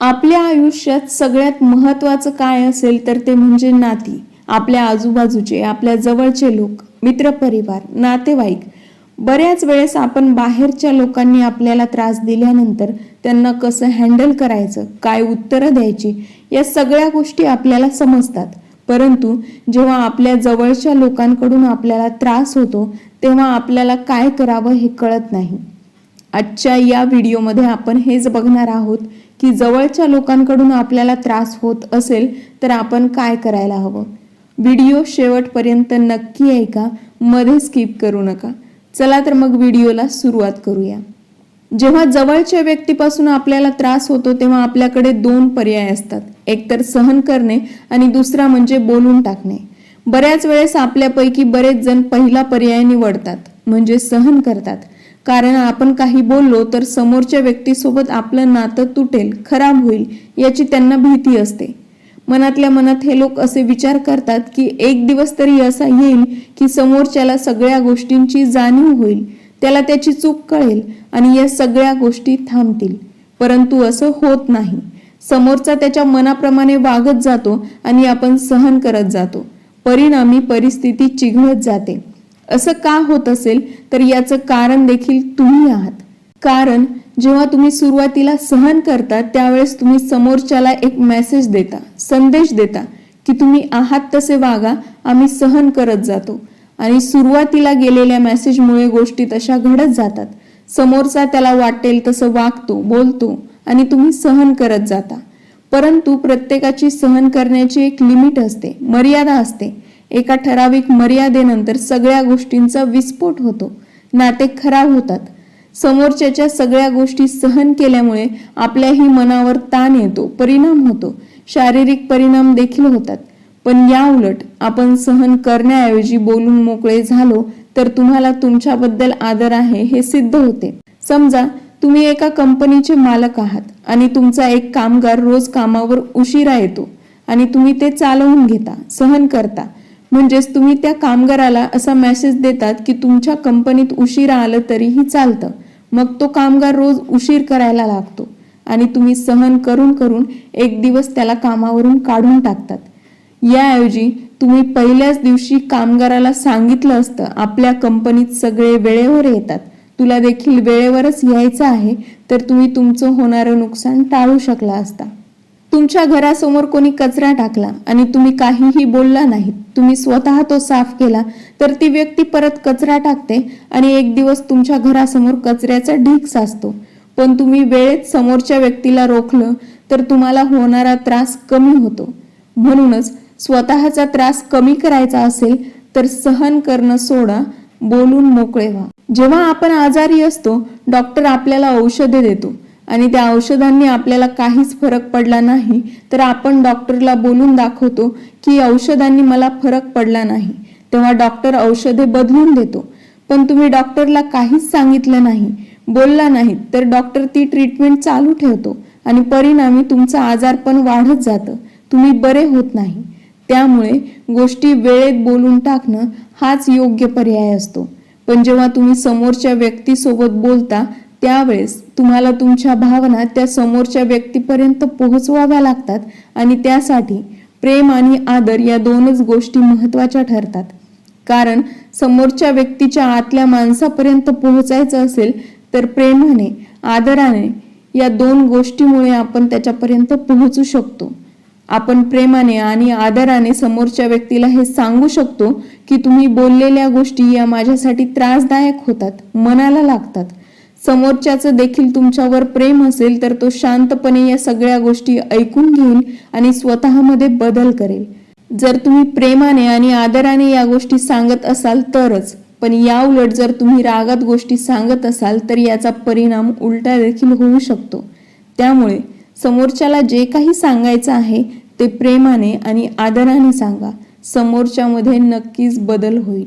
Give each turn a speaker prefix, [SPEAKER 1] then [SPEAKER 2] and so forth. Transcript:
[SPEAKER 1] आपल्या आयुष्यात सगळ्यात महत्वाचं काय असेल तर ते म्हणजे नाती. आपल्या आजूबाजूचे आपल्या जवळचे लोक मित्रपरिवार नातेवाईक. बऱ्याच वेळेस आपण बाहेरच्या लोकांनी आपल्याला त्रास दिल्यानंतर त्यांना कसं हँडल करायचं काय उत्तरं द्यायची या सगळ्या गोष्टी आपल्याला समजतात. परंतु जेव्हा आपल्या जवळच्या लोकांकडून आपल्याला त्रास होतो तेव्हा आपल्याला काय करावं हे कळत नाही. आजच्या या व्हिडिओमध्ये आपण हेच बघणार आहोत की जवळच्या लोकांकडून आपल्याला त्रास होत असेल तर आपण काय करायला हवं? व्हिडिओ शेवटपर्यंत नक्की ऐका मध्ये स्किप करू नका. चला तर मग व्हिडिओला सुरुवात करूया. जेव्हा जवळच्या व्यक्तीपासून आपल्याला त्रास होतो तेव्हा आपल्याकडे दोन पर्याय असतात. एक तर सहन करणे आणि दुसरा म्हणजे बोलून टाकणे. बऱ्याच वेळेस आपल्यापैकी बरेच जण पहिला पर्याय निवडतात म्हणजे सहन करतात. कारण आपण काही बोललो तर समोरच्या व्यक्तीसोबत आपलं नातं तुटेल खराब होईल याची त्यांना भीती असते. मनातल्या मनात हे लोक असे विचार करतात की एक दिवस तरी असा येईल की समोरच्याला सगळ्या गोष्टींची जाणीव होईल त्याला त्याची चूक कळेल आणि या सगळ्या गोष्टी थांबतील. परंतु असं होत नाही. समोरचा त्याच्या मनाप्रमाणे वागत जातो आणि आपण सहन करत जातो. परिणामी परिस्थिती चिघळत जाते. असं का होत असेल तर याचं कारण देखील तुम्ही आहात. कारण जेव्हा तुम्ही सुरुवातीला सहन करता त्यावेळेस तुम्ही समोरच्याला एक मेसेज देता संदेश देता की तुम्ही आहात तसे वागा आम्ही सहन करत जातो. आणि सुरुवातीला गेलेल्या मेसेजमुळे गोष्टी तशा घडत जातात. समोरचा त्याला वाटेल तसं वागतो बोलतो आणि तुम्ही सहन करत जाता. परंतु प्रत्येकाची सहन करण्याची एक लिमिट असते मर्यादा असते. एका ठराविक मर्यादेनंतर सगळ्या गोष्टींचा विस्फोट होतो. नाते खराब होतात. समोरच्याच्या सगळ्या गोष्टी सहन केल्यामुळे आपल्याही मनावर ताण येतो परिणाम होतो. शारीरिक परिणाम देखील होतात. पण या उलट आपण सहन करण्याऐवजी बोलून मोकळे झालो तर तुम्हाला तुमच्याबद्दल आदर आहे हे सिद्ध होते. समजा तुम्ही एका कंपनीचे मालक आहात आणि तुमचा एक कामगार रोज कामावर उशिरा येतो आणि तुम्ही ते चालवून घेता सहन करता. म्हणजेच तुम्ही त्या कामगाराला असा मेसेज देतात की तुमच्या कंपनीत उशिरा आलं तरीही चालतं. मग तो कामगार रोज उशीर करायला लागतो. आणि तुम्ही सहन करून करून एक दिवस त्याला कामावरून काढून टाकतात. याऐवजी तुम्ही पहिल्याच दिवशी कामगाराला सांगितलं असतं आपल्या कंपनीत सगळे वेळेवर येतात. तुला देखील वेळेवरच यायचं आहे तर तुम्ही तुमचं होणारं नुकसान टाळू शकला असता. तुमच्या घरासमोर कोणी कचरा टाकला आणि तुम्ही काहीही बोलला नाही तुम्ही स्वतः तो साफ केला तर ती व्यक्ती परत कचरा टाकते आणि एक दिवस तुमच्या घरासमोर कचऱ्याचा ढीक साचतो. पण तुम्ही वेळेत समोरच्या व्यक्तीला रोखलं तर तुम्हाला होणारा त्रास कमी होतो. म्हणूनच स्वतःचा त्रास कमी करायचा असेल तर सहन करणं सोडा बोलून मोकळे व्हा. जेव्हा आपण आजारी असतो डॉक्टर आपल्याला औषधे देतो. आणि त्या औषधांनी आपल्याला काहीच फरक पडला नाही तर आपण डॉक्टरला बोलून दाखवतो की औषधांनी मला फरक पडला नाही. तेव्हा डॉक्टर औषधे बदलून देतो. पण तुम्ही डॉक्टरला काहीच सांगितलं नाही बोलला नाही तर डॉक्टर ती ट्रीटमेंट चालू ठेवतो आणि परिणामी तुमचं आजार पण वाढत जातं. तुम्ही बरे होत नाही. त्यामुळे गोष्टी वेळेत बोलून टाकणं हाच योग्य पर्याय असतो. पण जेव्हा तुम्ही समोरच्या व्यक्तीसोबत बोलता त्यावेळेस तुम्हाला तुमच्या भावना त्या समोरच्या व्यक्तीपर्यंत पोहोचवाव्या लागतात आणि त्यासाठी प्रेम आणि आदर या दोनच गोष्टी महत्त्वाच्या ठरतात. कारण समोरच्या व्यक्तीच्या आतल्या माणसापर्यंत पोहोचायचं असेल तर प्रेमाने आदराने या दोन गोष्टीमुळे आपण त्याच्यापर्यंत पोहोचू शकतो. आपण प्रेमाने आणि आदराने समोरच्या व्यक्तीला हे सांगू शकतो की तुम्ही बोललेल्या गोष्टी या माझ्यासाठी त्रासदायक होतात मनाला लागतात. समोरच्याचं देखील तुमच्यावर प्रेम असेल तर तो शांतपणे या सगळ्या गोष्टी ऐकून घेईल आणि स्वतःमध्ये बदल करेल. जर तुम्ही प्रेमाने आणि आदराने या गोष्टी सांगत असाल तरच पण या उलट जर तुम्ही रागात गोष्टी सांगत असाल तर याचा परिणाम उलटा देखील होऊ शकतो. त्यामुळे समोरच्याला जे काही सांगायचं आहे ते प्रेमाने आणि आदराने सांगा. समोरच्यामध्ये नक्कीच बदल होईल.